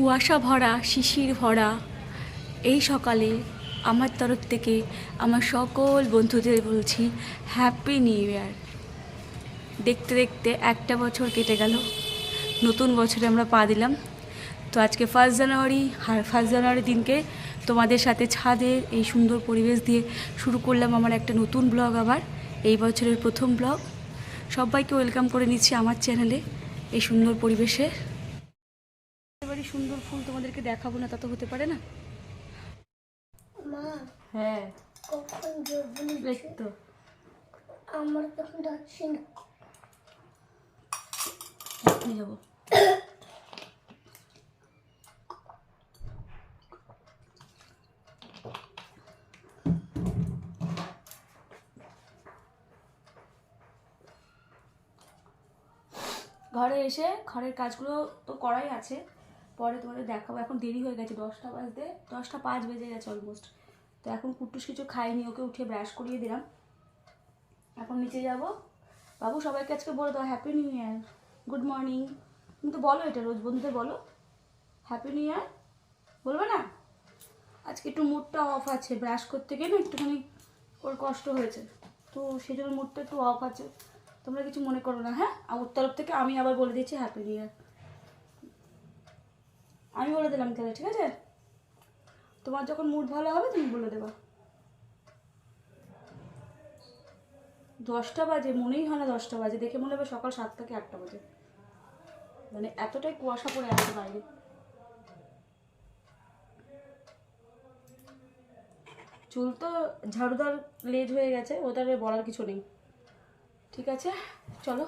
কুয়াশা ভরা, শিশির ভরা, এই সকালে আমার তরফ থেকে আমার সকল বন্ধুদের বলছি হ্যাপি নিউ ইয়ার দেখতে দেখতে একটা বছর কেটে গেল, নতুন বছরে আমরা পা দিলাম। তো আজকে ফার্স্ট জানুয়ারি আর ফার্স্ট জানুয়ারি দিনকে তোমাদের সাথে ছাদের এই সুন্দর পরিবেশ দিয়ে শুরু করলাম আমার একটা নতুন ব্লগ আবার, এই বছরের প্রথম ব্লগ। সবাইকে ওয়েলকাম করে নিচ্ছি আমার চ্যানেলে এই সুন্দর পরিবেশে। এবারে সুন্দর ফুল তোমাদেরকে দেখাবো না তা তো হতে পারে না? মা হ্যাঁ। কখন দেখতো আমার তখন যাচ্ছি না। এখনই যাব। ঘরে এসে ঘরের কাজগুলো তো করাই আছে। পরে তোমাদের দেখাবো। এখন দেরি হয়ে গেছে, দশটা বাজতে, দশটা পাঁচ বেজে গেছে অলমোস্ট তো এখন কুট্টুস কিছু খাইনি ওকে উঠে ব্রাশ করিয়ে দিলাম। এখন নিচে যাব। বাবু, সবাইকে আজকে বলে দাও happy new year good morning তুমি তো বলো এটা রোজ, বন্ধুদের বলো। হ্যাপি নিউ ইয়ার বলবে না? আজকে একটু মুডটা অফ আছে ব্রাশ করতে গিয়ে না একটুখানি ওর কষ্ট হয়েছে। তো সেই জন্য মুডটা একটু অফ আছে। তোমরা কিছু মনে করো না হ্যাঁ? আর তরফ থেকে আমি আবার বলে দিচ্ছি হ্যাপি নিউ ইয়ার আমি বলে দিলাম তাহলে, ঠিক আছে? তোমার যখন মুড ভালো হবে, তুমি বলে দেবা। দশটা বাজে, মনেই হয় না দশটা বাজে। দেখে মনে হবে সকাল সাতটা কি আটটা বাজে। মানে এতটাই কুয়াশা পড়ে আছে বাইরে। চুল তো ঝাড়ুদার লেজ হয়ে গেছে, ওটার বলার কিছু নেই। ঠিক আছে? চলো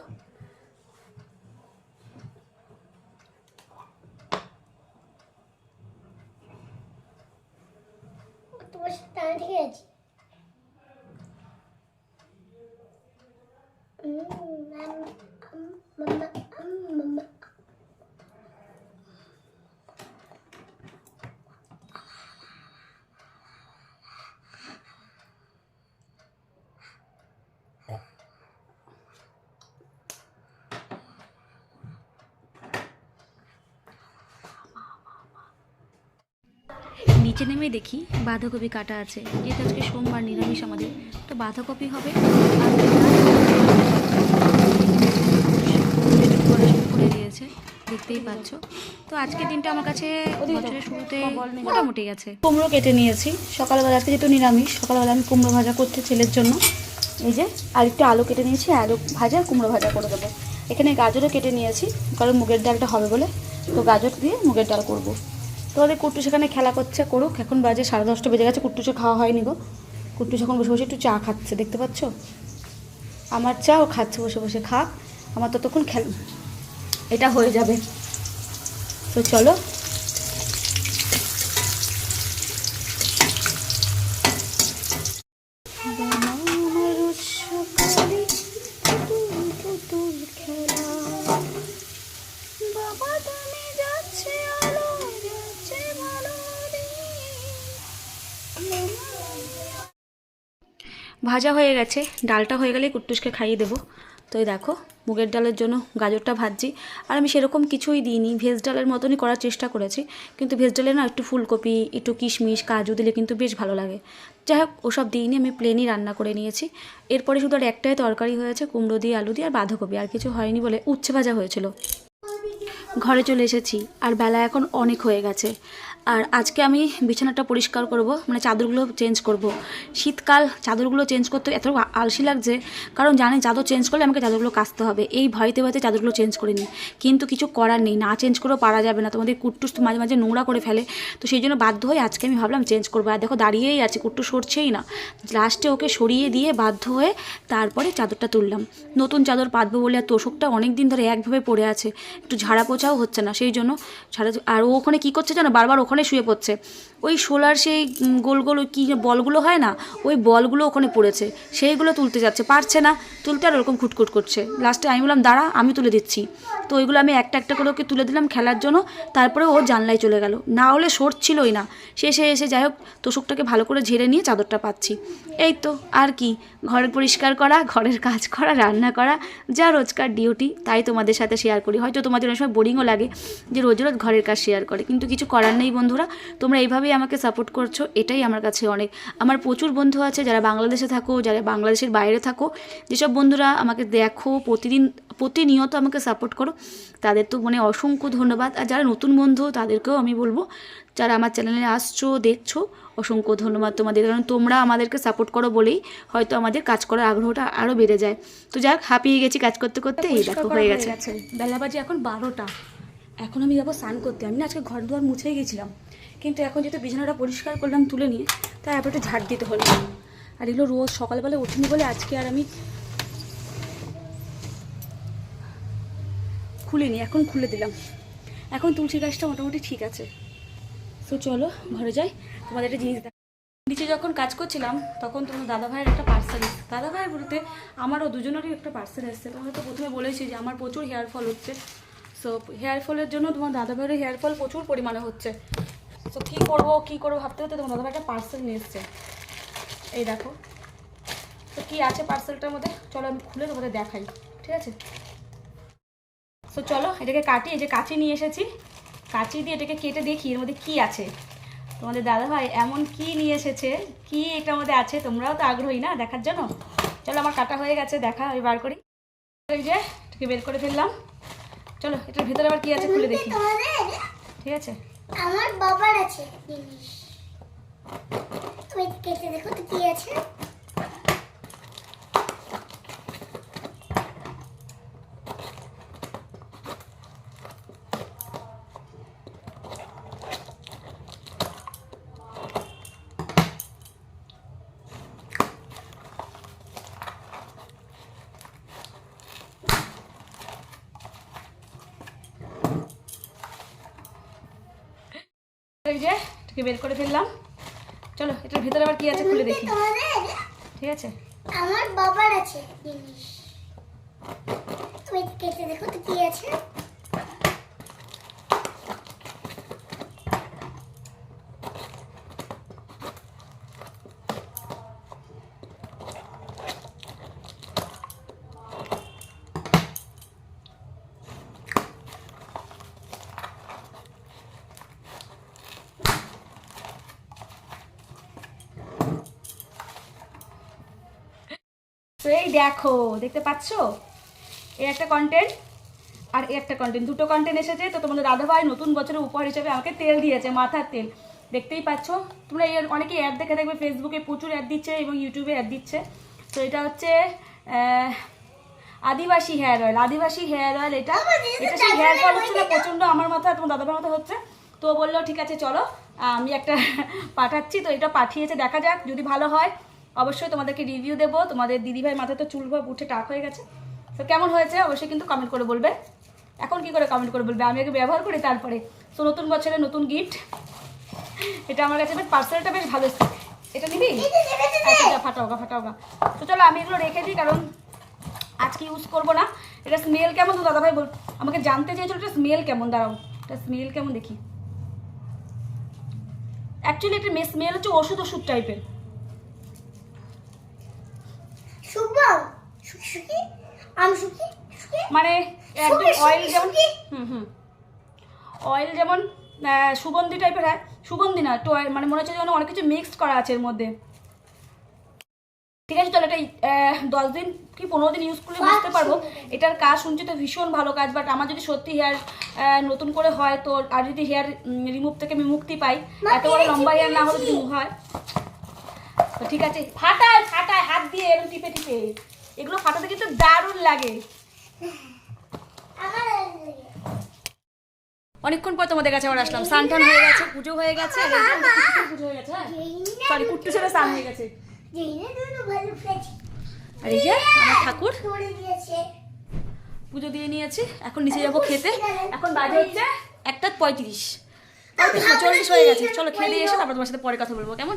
তোমার সাথে আমি ঠিক আছি উম, আম, আম, মাম্মা, আম, মাম্মা। নিচে নেমে দেখি বাঁধাকপি কাটা আছে। যেহেতু আজকে সোমবার নিরামিষ আমাদের তো বাঁধাকপি হবে করে দিয়েছে দেখতেই পাচ্ছ। তো আজকের দিনটা আমার কাছে বছরের শুরুতে মোটামুটি গেছে। কুমড়ো কেটে নিয়েছি। সকালবেলা আজকে যেহেতু নিরামিষ সকালবেলা আমি কুমড়ো ভাজা করতে ছেলের জন্য। এই যে আর একটু আলু কেটে নিয়েছি আলু ভাজা কুমড়ো ভাজা করে দেবো। এখানে গাজরও কেটে নিয়েছি কারণ মুগের ডালটা হবে বলে। তো গাজর দিয়ে মুগের ডাল করব। তোমাদের কুট্টু সেখানে খেলা করছে, করুক। এখন বাজে সাড়ে দশটা বেজে গেছে কুট্টুসে খাওয়া হয়নি গো। কুট্টু এখন বসে বসে একটু চা খাচ্ছে, দেখতে পাচ্ছ? আমার চা ও খাচ্ছে, বসে বসে খা আমার ততক্ষণ খেল এটা হয়ে যাবে। তো চলো ভাজা হয়ে গেছে। ডালটা হয়ে গেলে কুট্টুসকে খাইয়ে দেবো। তো এই দেখো, মুগের ডালের জন্য গাজরটা ভাজছি। আর আমি সেরকম কিছুই দিইনি। ভেজ ডালের মতনই করার চেষ্টা করেছি। কিন্তু ভেজ ডালে না একটু ফুলকপি, একটু কিশমিশ, কাজু দিলে কিন্তু বেশ ভালো লাগে। যাই হোক, ওসব দিইনি, আমি প্লেনই রান্না করে নিয়েছি। এরপরে শুধু আর একটাই তরকারি হয়েছে, কুমড়ো দিয়ে, আলু দিয়ে, আর বাঁধাকপি। আর কিছু হয়নি বলে উচ্ছে ভাজা হয়েছিল। ঘরে চলে এসেছি। আর বেলা এখন অনেক হয়ে গেছে। আর আজকে আমি বিছানাটা পরিষ্কার করব মানে চাদরগুলো চেঞ্জ করব। শীতকাল, চাদরগুলো চেঞ্জ করতে এত আলসি লাগছে, কারণ জানে চাদর চেঞ্জ করলে আমাকে চাদরগুলো কাচতে হবে। এই ভয়তে ভয়তে চাদরগুলো চেঞ্জ করিনি। কিন্তু কিছু করার নেই, না চেঞ্জ করেও পারা যাবে না। তোমাদের কুট্টুস তো মাঝে মাঝে নোংরা করে ফেলে। তো সেই জন্য বাধ্য হয়ে আজকে আমি ভাবলাম চেঞ্জ করব। আর দেখো দাঁড়িয়েই আছে কুট্টু সরছেই না। লাস্টে ওকে সরিয়ে দিয়ে বাধ্য হয়ে তারপরে চাদরটা তুললাম। নতুন চাদর পাতবো বলে আর তোষকটা অনেক দিন ধরে একভাবে পড়ে আছে। একটু ঝাড়া পোছাও হচ্ছে না, সেই জন্য ঝাড়া আর ও ওখানে কী করছে জানো? বারবার ওখানে শুয়ে পড়ছে। ওই শোলার সেই গোল গোল কী বলগুলো হয় না, ওই বলগুলো ওখানে পড়েছে। সেইগুলো তুলতে যাচ্ছে। পারছে না। তুলতে আর ওরকম খুটখুট করছে। লাস্টে আমি বললাম, দাঁড়া, আমি তুলে দিচ্ছি। তো ওইগুলো আমি একটা একটা করে ওকে তুলে দিলাম খেলার জন্য, তারপরে ও জানলায় চলে গেল। না হলে সরছিলই না। শেষে এসে যাই হোক, তোষকটাকে ভালো করে ঝেড়ে নিয়ে চাদরটা পাচ্ছি। এই তো, আর কি, ঘর পরিষ্কার করা, ঘরের কাজ করা, রান্না করা, যা রোজকার ডিউটি, তাই তোমাদের সাথে শেয়ার করি। হয়তো তোমাদের অনেক সময় বোরিংও লাগে যে রোজ রোজ ঘরের কাজ শেয়ার করে, কিন্তু কিছু করার নেই বন্ধুরা। তোমরা এইভাবেই আমাকে সাপোর্ট করছ, এটাই আমার কাছে অনেক। আমার প্রচুর বন্ধু আছে যারা বাংলাদেশে থাকো, যারা বাংলাদেশের বাইরে থাকো। যেসব বন্ধুরা আমাকে দেখো, প্রতিদিন, প্রতিনিয়ত আমাকে সাপোর্ট করো তাদের তো মানে অসংখ্য ধন্যবাদ। আর যারা নতুন বন্ধু তাদেরকেও আমি বলব যারা আমার চ্যানেলে আসছো দেখছ অসংখ্য ধন্যবাদ তোমাদের। কারণ তোমরা আমাদেরকে সাপোর্ট করো বলেই হয়তো আমাদের কাজ করার আগ্রহটা আরও বেড়ে যায়। তো যাক হাঁপিয়ে গেছি কাজ করতে করতে এই দেখো হয়ে গেছে। বেলা বাজে এখন বারোটা। এখন আমি যাব স্নান করতে। আমি না আজকে ঘর দুয়ার মুছেই গেছিলাম। কিন্তু এখন যেহেতু বিছানাটা পরিষ্কার করলাম তুলে নিয়ে তাই এবার একটু ঝাড় দিতে হলো। আর এগুলো রোজ সকালবেলা উঠিনি বলে আজকে আর আমি খুলিনি, এখন খুলে দিলাম। এখন তুলসী গাছটা মোটামুটি ঠিক আছে। তো চলো, ঘরে যাই। তোমাদের একটা জিনিস দেখ নিচে যখন কাজ করছিলাম, তখন তোমার দাদা ভাইয়ের একটা পার্সেল দাদা ভাইয়ের বলতে আমারও দুজনেরই একটা পার্সেল এসেছে। তোমাকে তো প্রথমে বলেছি যে আমার প্রচুর হেয়ার ফল হচ্ছে। সো হেয়ার ফলের জন্য তোমার দাদা ভাইয়ের হেয়ার ফল প্রচুর পরিমাণে হচ্ছে। তো কী করব কী করব ভাবতে হতে তোমার দাদা একটা পার্সেল নিয়ে এসছে। এই দেখো। তো কী আছে পার্সেলটার মধ্যে? চলো আমি খুলে তোমাদের দেখাই। ঠিক আছে? তো চলো, এটাকে কাটি, এই যে কাঁচি নিয়ে এসেছি। কাঁচি দিয়ে এটাকে কেটে দেখি, এর মধ্যে কী আছে। তোমাদের দাদা ভাই এমন কি নিয়ে এসেছে, কি এটার মধ্যে আছে, তোমরাও তো আগ্রহী না দেখার জন্য? চলো, আমার কাটা হয়ে গেছে, দেখা, আমি বার করি। এই যে, এটাকে বের করে ফেললাম। চলো, এটার ভিতরে আবার কি আছে খুলে দেখি। ঠিক আছে। আমার বাবার আছে দেখো তো কি আছে। যে, এটাকে বের করে ফেললাম। চলো, এটার ভিতরে আবার কি আছে খুলে দেখি। ঠিক আছে? আমার বাবার আছে জিনিস। তুমি কেটে দেখো তো কি আছে। তো এই দেখো দেখতে পাচ্ছো? এই একটা কন্টেন্ট আর এই একটা কন্টেন্ট দুটো কন্টেন্ট এসেছে তো তোমাদের দাদাভাই নতুন বছরের উপহার হিসেবে আমাকে তেল দিয়েছে মাথার তেল। দেখতেই পাচ্ছ? তোমরা এই অনেকে অ্যাড দেখে দেখবে ফেসবুকে প্রচুর অ্যাড দিচ্ছে এবং ইউটিউবে অ্যাড দিচ্ছে। তো এটা হচ্ছে Adivasi hair oil Adivasi hair oil এটা এটা সেই হেয়ার ফল হচ্ছে না প্রচণ্ড আমার মাথায় তোমার দাদাভাইয়ের মাথা হচ্ছে। তো বলল ঠিক আছে চলো আমি একটা পাঠাচ্ছি। তো এটা পাঠিয়েছে দেখা যাক যদি ভালো হয়। অবশ্যই তোমাদেরকে রিভিউ দেবো। তোমাদের দিদিভাই মাথায় তো চুল ভাব উঠে টাক হয়ে গেছে। তো কেমন হয়েছে? অবশ্যই কিন্তু কমেন্ট করে বলবে। এখন কি করে কমেন্ট করে বলবে? আমি আগে ব্যবহার করি তারপরে। তো নতুন বছরে নতুন গিফট এটা আমার কাছে বেশ পার্সেলটা বেশ ভালো এসেছে এটা নিবি? আচ্ছা যা ফাটাও গা ফাটাও গা। তো চলো আমি এগুলো রেখে দিই কারণ আজকে ইউজ করব না। এটা স্মেল কেমন তো দাদাভাই বল আমাকে জানতে চেয়েছিল এটা স্মেল কেমন দাঁড়াও। এটা স্মেল কেমন দেখি। অ্যাকচুয়ালি একটা স্মেল হচ্ছে ওষুধ ওষুধ টাইপের আম। মানে একদম অয়েল যেমন হুম হুম। অয়েল যেমন সুগন্ধি টাইপের হয় সুগন্ধি না একটু মানে মনে হচ্ছে যেন অনেক কিছু মিক্সড করা আছে এর মধ্যে। ঠিক আছে চলো এটা দশ দিন কি পনেরো দিন ইউজ করলে বুঝতে পারব। এটার কাজ শুনছি তো ভীষণ ভালো কাজ বাট আমার যদি সত্যি হেয়ার নতুন করে হয় তো আর যদি হেয়ার রিমুভ থেকে আমি মুক্তি পাই এত বড় লম্বা হেয়ার না হলে হয়। তো ঠিক আছে ফাটায় ফাটায় হাত দিয়ে এরকম টিপে টিপে। এগুলো ফাটাতে কিন্তু দারুণ লাগে। অনেকক্ষণ পর তোমাদের কাছে আবার আসলাম। স্নান টান হয়ে গেছে পুজো হয়ে গেছে পুজো হয়ে গেছে সরি কুট্টুসের স্নান হয়ে গেছে। আর এই যে আমার ঠাকুর। পুজো দিয়ে নিয়েছি এখন নিচে যাব খেতে। এখন বাজে হচ্ছে একটা পঁয়ত্রিশ। একটু, চল্লিশ হয়ে গেছে। চলো খেয়ে দিয়ে এসে তারপর তোমার সাথে পরে কথা বলব। কেমন?